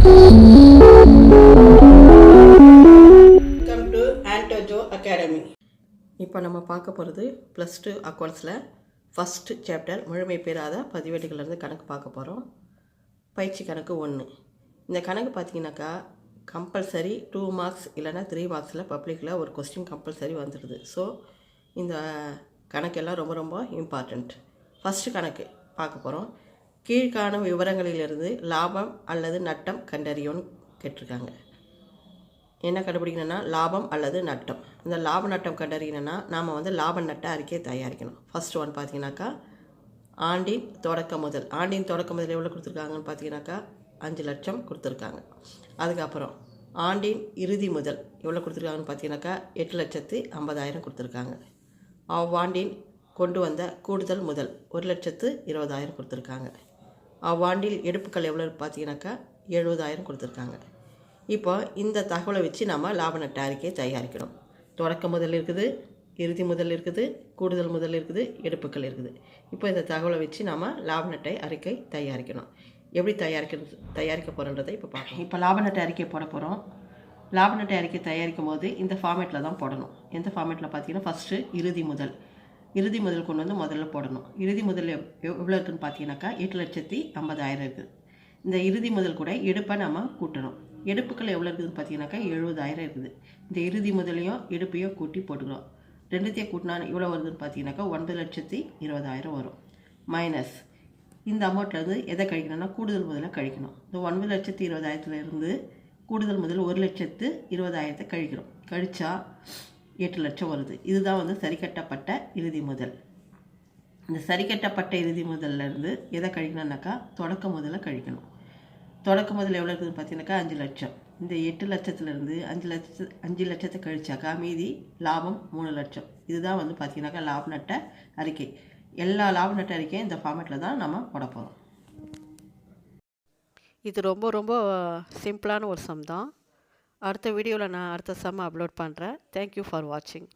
Welcome to ஆண்டோஜோ academy இப்போ நம்ம பார்க்க போகிறது ப்ளஸ் டூ அக்கௌண்ட்ஸில் ஃபஸ்ட்டு சாப்டர் முழுமை பெறாத பதிவேடுகள்லேருந்து கணக்கு பார்க்க போகிறோம் பயிற்சி கணக்கு ஒன்று இந்த கணக்கு பார்த்தீங்கன்னாக்கா கம்பல்சரி டூ மார்க்ஸ் இல்லைன்னா த்ரீ மார்க்ஸில் பப்ளிக்கில் ஒரு கொஸ்டின் கம்பல்சரி வந்துடுது. ஸோ இந்த கணக்கெல்லாம் ரொம்ப ரொம்ப இம்பார்ட்டண்ட் ஃபஸ்ட்டு கணக்கு பார்க்க போகிறோம் கீழ்காணும் விவரங்களிலிருந்து லாபம் அல்லது நட்டம் கண்டறியோன்னு கேட்டிருக்காங்க. என்ன கண்டுபிடிக்கணும்னா லாபம் அல்லது நட்டம். இந்த லாப நட்டம் கண்டறியணும்னா நாம் வந்து லாப நட்ட அறிக்கையை தயாரிக்கணும். ஃபர்ஸ்ட் ஒன் பார்த்தீங்கன்னாக்கா ஆண்டின் தொடக்க முதல். ஆண்டின் தொடக்க முதல் எவ்வளோ கொடுத்துருக்காங்கன்னு பார்த்தீங்கன்னாக்கா அஞ்சு லட்சம் கொடுத்துருக்காங்க. அதுக்கப்புறம் ஆண்டின் இறுதி முதல் எவ்வளோ கொடுத்துருக்காங்கன்னு பார்த்தீங்கன்னாக்கா எட்டு லட்சத்து ஐம்பதாயிரம் கொடுத்துருக்காங்க. அவ்வாண்டின் கொண்டு வந்த கூடுதல் முதல் ஒரு லட்சத்து இருபதாயிரம் கொடுத்துருக்காங்க. அவ்வாண்டில் எடுப்புக்கள் எவ்வளோ பார்த்தீங்கன்னாக்கா எழுபதாயிரம் கொடுத்துருக்காங்க. இப்போ இந்த தகவலை வச்சு நம்ம லாப நட்ட அறிக்கையை தயாரிக்கணும். தொடக்க முதல் இருக்குது இறுதி முதல் இருக்குது கூடுதல் முதல் இருக்குது எடுப்புக்கள் இருக்குது. இப்போ இந்த தகவலை வச்சு நம்ம லாப நட்டை அறிக்கை தயாரிக்கணும். எப்படி தயாரிக்கிறது தயாரிக்க போகிறோன்றதை இப்போ பார்க்கணும் இப்போ லாப நட்டை அறிக்கை போட போகிறோம் லாப நட்டை அறிக்கை தயாரிக்கும் போது இந்த ஃபார்மேட்டில் தான் போடணும். எந்த ஃபார்மேட்டில் பார்த்தீங்கன்னா ஃபஸ்ட்டு இறுதி முதல். இறுதி முதல் கொண்டு வந்து முதல்ல போடணும். இறுதி முதல் எவ்- எவ்வளோ இருக்குதுன்னு பார்த்தீங்கன்னாக்கா எட்டு லட்சத்தி ஐம்பதாயிரம் இருக்குது இந்த இறுதி முதல் கூட எடுப்பை நம்ம கூட்டணும். எடுப்புக்கள் எவ்வளோ இருக்குதுன்னு பார்த்தீங்கன்னாக்கா எழுபதாயிரம் இருக்குது. இந்த இறுதி முதலையும் எடுப்பையும் கூட்டி போட்டுக்கிறோம் ரெண்டுத்தையும் கூட்டினா எவ்வளோ வருதுன்னு பார்த்தீங்கன்னாக்கா ஒன்பது லட்சத்தி இருபதாயிரம் வரும். மைனஸ் இந்த அமௌண்ட்லேருந்து எதை கழிக்கணும்னா கூடுதல் முதல்ல கழிக்கணும். இந்த ஒன்பது லட்சத்தி இருபதாயிரத்துலேருந்து கூடுதல் முதல் ஒரு லட்சத்து இருபதாயிரத்தை கழிக்கிறோம். கழித்தா எட்டு லட்சம் வருது. இதுதான் வந்து சரிக்கட்டப்பட்ட இறுதி முதல். இந்த சரிக்கட்டப்பட்ட இறுதி முதல்ல இருந்து எதை கழிக்கணும்னாக்கா தொடக்க முதல்ல கழிக்கணும். தொடக்க முதல்ல எவ்வளோ இருக்குதுன்னு பார்த்தீங்கன்னாக்கா அஞ்சு லட்சம். இந்த எட்டு லட்சத்துலேருந்து அஞ்சு லட்சத்து அஞ்சு லட்சத்தை கழிச்சாக்கா மீதி லாபம் மூணு லட்சம். இதுதான் வந்து பார்த்தீங்கன்னாக்கா லாப நட்ட அறிக்கை. எல்லா லாப நட்ட அறிக்கையும் இந்த ஃபார்மேட்டில் தான் நம்ம போட போகிறோம் இது ரொம்ப ரொம்ப சிம்பிளான ஒரு சம் தான். அடுத்த வீடியோவில் நான் அடுத்த சம்மை அப்லோட் பண்ணுறேன் தேங்க்யூ ஃபார் வாட்சிங்